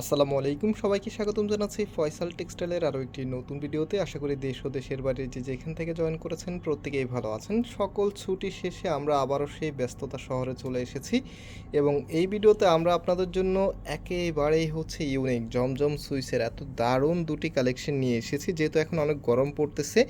আসসালামু আলাইকুম। সবাইকে স্বাগতম জানাচ্ছি ফয়সাল টেক্সটাইলের আরও একটি নতুন ভিডিওতে। আশা করি দেশ ও দেশের বাইরে যে যেখান থেকে জয়েন করেছেন প্রত্যেকেই ভালো আছেন। সকল ছুটি শেষে আমরা আবারও সেই ব্যস্ততা শহরে চলে এসেছি এবং এই ভিডিওতে আমরা আপনাদের জন্য একেবারেই হচ্ছে ইউনিক জমজম সুইসের এত দারুণ দুটি কালেকশন নিয়ে এসেছি। যেহেতু এখন অনেক গরম পড়তেছে,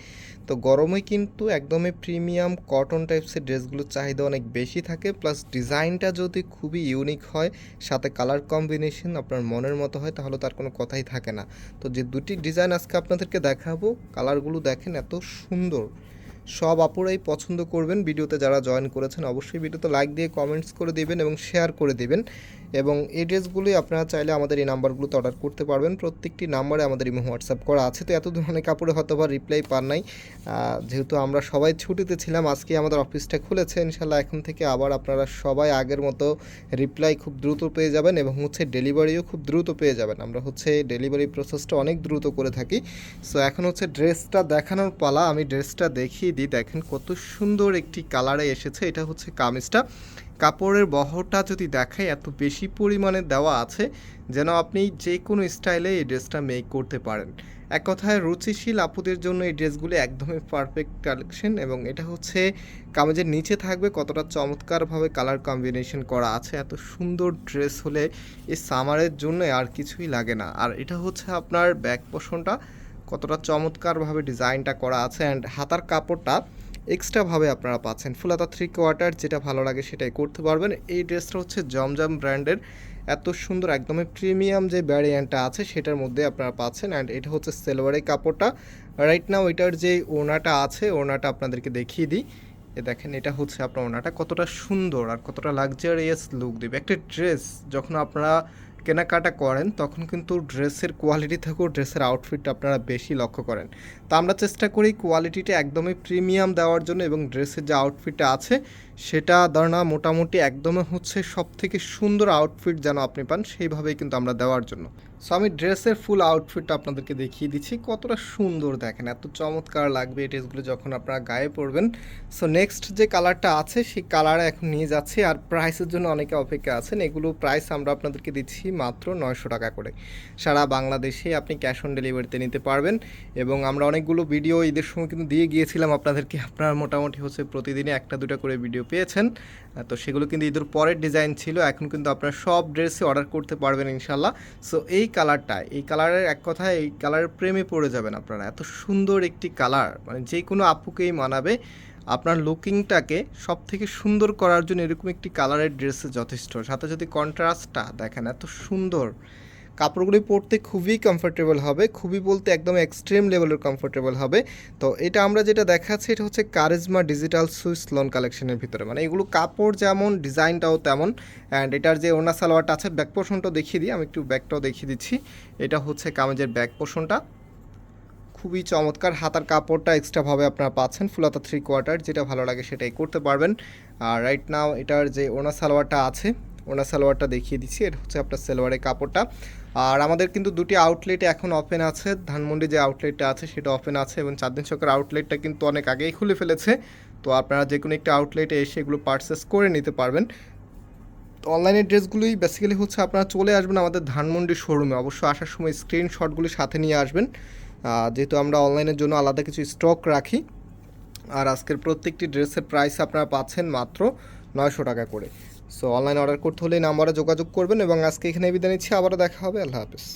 তো গরমে কিন্তু একদমই প্রিমিয়াম কটন টাইপসের ড্রেসগুলোর চাহিদা অনেক বেশি থাকে। প্লাস ডিজাইনটা যদি খুবই ইউনিক হয়, সাথে কালার কম্বিনেশন আপনার মনের মতো হয়, তাহলে তার কোনো কথাই থাকে না। তো যে দুটি ডিজাইন আজকে আপনাদেরকে দেখাবো কালারগুলো দেখেন এত সুন্দর। সব আপুরাই পছন্দ করবেন। ভিডিওতে যারা জয়েন করেছেন, অবশ্যই ভিডিওতে লাইক দিয়ে কমেন্টস করে দেবেন এবং শেয়ার করে দিবেন। এবং এই ড্রেসগুলি আপনারা চাইলে আমাদের এই নাম্বারগুলোতে অর্ডার করতে পারবেন। প্রত্যেকটি নাম্বারে আমাদের ইমো হোয়াটসঅ্যাপ করা আছে। তো এত অনেক কাপড়ে হয়তো বা রিপ্লাই পান নাই। যেহেতু আমরা সবাই ছুটিতে ছিলাম, আজকে আমাদের অফিসটা খুলেছে। ইনশাল্লাহ এখন থেকে আবার আপনারা সবাই আগের মতো রিপ্লাই খুব দ্রুত পেয়ে যাবেন এবং হচ্ছে ডেলিভারিও খুব দ্রুত পেয়ে যাবেন। আমরা হচ্ছে ডেলিভারি প্রসেসটা অনেক দ্রুত করে থাকি। সো এখন হচ্ছে ড্রেসটা দেখানোর পালা। আমি ড্রেসটা দেখিয়ে দিই। দেখেন কত সুন্দর একটি কালারে এসেছে। এটা হচ্ছে কামিজটা। কাপড়ের বহরটা যদি দেখায় এত বেশি পরিমাণে দেওয়া আছে যেন আপনি যে কোনো স্টাইলে এই ড্রেসটা মেক করতে পারেন। এক কথায় রুচিশীল আপুদের জন্য এই ড্রেসগুলি একদমই পারফেক্ট কালেকশন এবং এটা হচ্ছে কামিজের নিচে থাকবে কতটা চমৎকারভাবে কালার কম্বিনেশন করা আছে। এত সুন্দর ড্রেস হলে এই সামারের জন্য আর কিছুই লাগে না। আর এটা হচ্ছে আপনার ব্যাক পোষণটা কতটা চমৎকারভাবে ডিজাইনটা করা আছে অ্যান্ড হাতার কাপড়টা এক্সট্রাভাবে আপনারা পাচ্ছেন। ফুলাতা থ্রি কোয়ার্টার যেটা ভালো লাগে সেটাই করতে পারবেন। এই ড্রেসটা হচ্ছে জমজম ব্র্যান্ডের এত সুন্দর, একদমই প্রিমিয়াম যে ভ্যারিয়েন্টটা আছে সেটার মধ্যে আপনারা পাচ্ছেন। অ্যান্ড এটা হচ্ছে সেলভারের কাপড়টা। রাইট নাও এটার যে ওনাটা আছে ওনাটা আপনাদেরকে দেখিয়ে দিই। এ দেখেন, এটা হচ্ছে আপনার ওনাটা কতটা সুন্দর আর কতটা লাক্সারিয়াস লুক দেবে। একটা ড্রেস যখন আপনারা কেনাকাটা করেন, তখন কিন্তু ড্রেসের কোয়ালিটি থেকেও ড্রেসের আউটফিটটা আপনারা বেশি লক্ষ্য করেন। তো আমরা চেষ্টা করি কোয়ালিটিটা একদমই প্রিমিয়াম দেওয়ার জন্য এবং ড্রেসের যে আউটফিটটা আছে, সেটা ধরনা মোটামুটি একদমই হচ্ছে সব থেকে সুন্দর আউটফিট যেন আপনি পান, সেইভাবেই কিন্তু আমরা দেওয়ার জন্য। সো আমি ড্রেসের ফুল আউটফিটটা আপনাদেরকে দেখিয়ে দিচ্ছি। কতটা সুন্দর দেখেন, এত চমৎকার লাগবে এই ড্রেসগুলো যখন আপনারা গায়ে পরবেন। সো নেক্সট যে কালারটা আছে, সেই কালার এখন নিয়ে যাচ্ছি। আর প্রাইসের জন্য অনেকে অপেক্ষা আছেন। এগুলো প্রাইস আমরা আপনাদেরকে দিচ্ছি মাত্র নয়শো টাকা করে। সারা বাংলাদেশে আপনি ক্যাশ অন ডেলিভারিতে নিতে পারবেন। এবং আমরা অনেকগুলো ভিডিও ঈদের সময় কিন্তু দিয়ে গিয়েছিলাম আপনাদেরকে। আপনারা মোটামুটি হচ্ছে প্রতিদিনই একটা, দুটো করে ভিডিও পেয়েছেন। তো সেগুলো কিন্তু ঈদের পরের ডিজাইন ছিল। এখন কিন্তু আপনারা সব ড্রেসে অর্ডার করতে পারবেন ইনশাল্লাহ সো এই কালারটা এই কালারের এক কথায় এই কালারের প্রেমে পড়ে যাবেন আপনারা। এত সুন্দর একটি কালার মানে যে কোনো আপুকেই মানাবে, আপনার লুকিংটাকে সব থেকে সুন্দর করার জন্য এরকম একটি কালারের ড্রেসে যথেষ্ট। সাথে যদি কন্ট্রাস্টটা দেখেন, এত সুন্দর। কাপড়গুলি পরতে খুবই কমফোর্টেবল হবে, খুবই বলতে একদম এক্সট্রিম লেভেলের কমফোর্টেবল হবে। তো এটা আমরা যেটা দেখাচ্ছি, এটা হচ্ছে কারিজমা ডিজিটাল সুইস লোন কালেকশনের ভিতরে। মানে এগুলো কাপড় যেমন, ডিজাইনটাও তেমন। অ্যান্ড এটার যে ওনা সালোয়ারটা আছে ব্যাক পোর্শনটাও দেখিয়ে দিই, আমি একটু ব্যাকটাও দেখিয়ে দিচ্ছি। এটা হচ্ছে কামেজের ব্যাক পোর্শনটা খুবই চমৎকার, হাতার কাপড়টা এক্সট্রাভাবে আপনারা পাচ্ছেন, ফুলাতা থ্রি কোয়ার্টার যেটা ভালো লাগে সেটাই করতে পারবেন। আর রাইট নাও এটার যে ওনা সালোয়ারটা আছে ওনা সালোয়ারটা দেখিয়ে দিচ্ছি, এটা হচ্ছে আপনার সালোয়ারের কাপড়টা। আর আমাদের কিন্তু দুটি আউটলেট এখন ওপেন আছে। ধানমন্ডি যে আউটলেটটা আছে সেটা ওপেন আছে এবং চাঁদদিন চকের আউটলেটটা কিন্তু অনেক আগেই খুলে ফেলেছে। তো আপনারা যে কোনো একটা আউটলেটে এসে এগুলো পারচেস করে নিতে পারবেন। অনলাইনের ড্রেসগুলোই বেসিক্যালি হচ্ছে আপনারা চলে আসবেন আমাদের ধানমন্ডি শোরুমে অবশ্য আসার সময় স্ক্রিনশটগুলি সাথে নিয়ে আসবেন। যেহেতু আমরা অনলাইনের জন্য আলাদা কিছু স্টক রাখি। আর আজকের প্রত্যেকটি ড্রেসের প্রাইস আপনারা পাচ্ছেন মাত্র নয়শো টাকা করে। সো অনলাইন অর্ডার করতে হলে নাম্বারে যোগাযোগ করবেন এবং আজকে এখানে বিদায় নিচ্ছি। আবারও দেখা হবে। আল্লাহ হাফিজ।